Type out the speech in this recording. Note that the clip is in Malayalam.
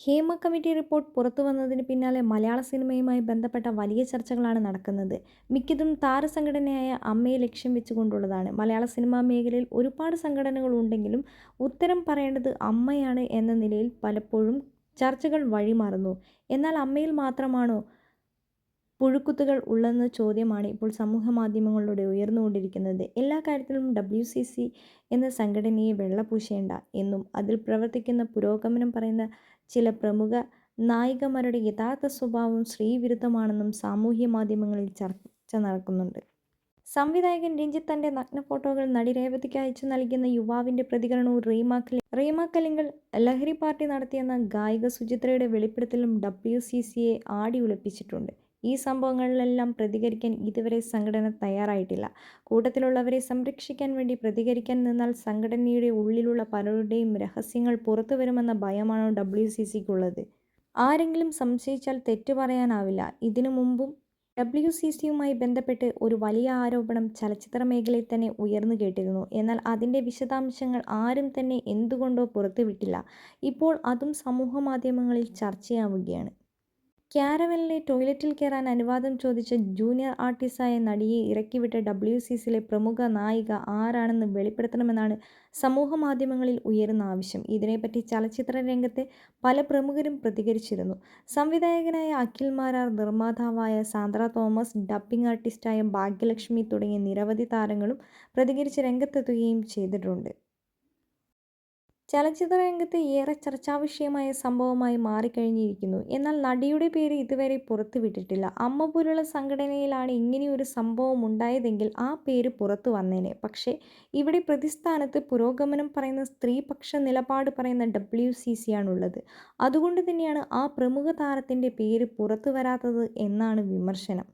ഹേമ കമ്മിറ്റി റിപ്പോർട്ട് പുറത്തു വന്നതിന് പിന്നാലെ മലയാള സിനിമയുമായി ബന്ധപ്പെട്ട വലിയ ചർച്ചകളാണ് നടക്കുന്നത്. മിക്കതും താരസംഘടനയായ അമ്മയെ ലക്ഷ്യം വെച്ചുകൊണ്ടുള്ളതാണ്. മലയാള സിനിമാ മേഖലയിൽ ഒരുപാട് സംഘടനകളുണ്ടെങ്കിലും ഉത്തരം പറയേണ്ടത് അമ്മയാണ് എന്ന നിലയിൽ പലപ്പോഴും ചർച്ചകൾ വഴിമാറുന്നു. എന്നാൽ അമ്മയിൽ മാത്രമാണോ പുഴുക്കുത്തുകൾ ഉള്ളെന്ന ചോദ്യമാണ് ഇപ്പോൾ സമൂഹ മാധ്യമങ്ങളിലൂടെ ഉയർന്നുകൊണ്ടിരിക്കുന്നത്. എല്ലാ കാര്യത്തിലും ഡബ്ല്യു സി സി എന്ന സംഘടനയെ വെള്ളപൂശേണ്ട എന്നും അതിൽ പ്രവർത്തിക്കുന്ന പുരോഗമനം പറയുന്ന ചില പ്രമുഖ നായികമാരുടെ യഥാർത്ഥ സ്വഭാവം സ്ത്രീവിരുദ്ധമാണെന്നും സാമൂഹ്യ മാധ്യമങ്ങളിൽ ചർച്ച നടക്കുന്നുണ്ട്. സംവിധായകൻ രഞ്ജിത്ത് തന്റെ നഗ്ന ഫോട്ടോകൾ നടി രേവതിക്ക് അയച്ചു നൽകിയെന്ന യുവാവിന്റെ പ്രതികരണവും റീമ കലി ലഹരി പാർട്ടി നടത്തിയെന്ന ഗായിക സുചിത്രയുടെ വെളിപ്പെടുത്തലും ഡബ്ല്യു സി സിയെ ആടി ഉലപ്പിച്ചിട്ടുണ്ട്. ഈ സംഭവങ്ങളിലെല്ലാം പ്രതികരിക്കാൻ ഇതുവരെ സംഘടന തയ്യാറായിട്ടില്ല. കൂട്ടത്തിലുള്ളവരെ സംരക്ഷിക്കാൻ വേണ്ടി പ്രതികരിക്കാൻ നിന്നാൽ സംഘടനയുടെ ഉള്ളിലുള്ള പലരുടെയും രഹസ്യങ്ങൾ പുറത്തു വരുമെന്ന ഭയമാണ് ഡബ്ല്യു സി സിക്കുള്ളത്. ആരെങ്കിലും സംശയിച്ചാൽ തെറ്റു പറയാനാവില്ല. ഇതിനു മുമ്പും ഡബ്ല്യു സി സിയുമായി ബന്ധപ്പെട്ട് ഒരു വലിയ ആരോപണം ചലച്ചിത്ര മേഖലയിൽ തന്നെ ഉയർന്നു കേട്ടിരുന്നു. എന്നാൽ അതിന്റെ വിശദാംശങ്ങൾ ആരും തന്നെ എന്തുകൊണ്ടോ പുറത്തുവിട്ടില്ല. ഇപ്പോൾ അതും സമൂഹ മാധ്യമങ്ങളിൽ ചർച്ചയാവുകയാണ്. ക്യാരവനിലെ ടോയ്ലറ്റിൽ കയറാൻ അനുവാദം ചോദിച്ച ജൂനിയർ ആർട്ടിസ്റ്റായ നടിയെ ഇറക്കിവിട്ട ഡബ്ല്യു സി സിയിലെ പ്രമുഖ നായിക ആരാണെന്ന് വെളിപ്പെടുത്തണമെന്നാണ് സമൂഹ മാധ്യമങ്ങളിൽ ഉയരുന്ന ആവശ്യം. ഇതിനെപ്പറ്റി ചലച്ചിത്ര രംഗത്തെ പല പ്രമുഖരും പ്രതികരിച്ചിരുന്നു. സംവിധായകനായ അഖിൽ മാരാർ നിർമ്മാതാവായ സാന്ദ്ര തോമസ് ഡബ്ബിംഗ് ആർട്ടിസ്റ്റായ ഭാഗ്യലക്ഷ്മി തുടങ്ങിയ നിരവധി താരങ്ങളും പ്രതികരിച്ച് രംഗത്തെത്തുകയും ചെയ്തിട്ടുണ്ട്. ചലച്ചിത്ര രംഗത്ത് ഏറെ ചർച്ചാവിഷയമായ സംഭവമായി മാറിക്കഴിഞ്ഞിരിക്കുന്നു. എന്നാൽ നടിയുടെ പേര് ഇതുവരെ പുറത്തുവിട്ടിട്ടില്ല അമ്മ പോലുള്ള സംഘടനയിലാണ് ഇങ്ങനെയൊരു സംഭവം ഉണ്ടായതെങ്കിൽ ആ പേര് പുറത്തു വന്നേനെ. പക്ഷേ ഇവിടെ പ്രതിസ്ഥാനത്ത് പുരോഗമനം പറയുന്ന സ്ത്രീപക്ഷ നിലപാട് പറയുന്ന ഡബ്ല്യു സി സി ആണുള്ളത്. അതുകൊണ്ട് തന്നെയാണ് ആ പ്രമുഖ താരത്തിന്റെ പേര് പുറത്തു വരാത്തത് എന്നാണ് വിമർശനം.